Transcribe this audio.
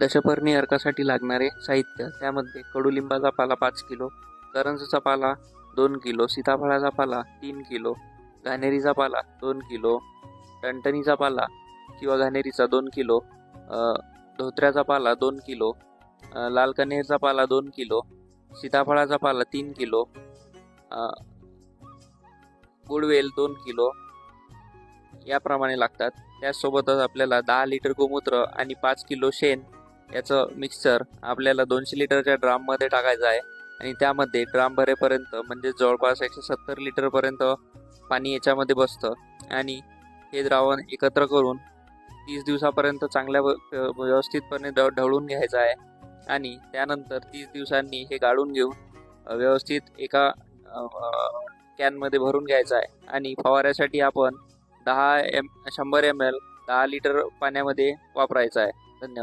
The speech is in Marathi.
दशपर्णी अर्कासाठी लागणारे साहित्य. त्यामध्ये कडुलिंबाचा पाला पाच किलो करंजचा पाला दोन किलो सीताफळाचा पाला तीन किलो घाणेरीचा पाला दोन किलो टणटणीचा पाला किंवा घाणेरीचा दोन किलो धोत्र्याचा पाला दोन किलो लाल कण्हेरचा पाला दोन किलो सीताफळाचा पाला तीन किलो गुडवेल दोन किलो याप्रमाणे लागतात. त्याचसोबतच आपल्याला दहा लिटर गोमूत्र आणि पाच किलो शेण याचं मिक्सचर आपल्याला दोनशे लिटरच्या ड्राममध्ये टाकायचं आहे. आणि त्यामध्ये ड्राम भरेपर्यंत म्हणजे जवळपास एकशे सत्तर लिटरपर्यंत पाणी याच्यामध्ये बसतं. आणि हे द्रावण एकत्र करून तीस दिवसापर्यंत चांगल्या व- व्यवस्थितपणे ढ ढवळून घ्यायचं आहे. आणि त्यानंतर तीस दिवसांनी हे गाळून घेऊन व्यवस्थित एका कॅनमध्ये भरून घ्यायचं आहे. आणि फवाऱ्यासाठी आपण दहा एम शंभर एम एल दहा लिटर पाण्यामध्ये वापरायचं आहे. धन्यवाद.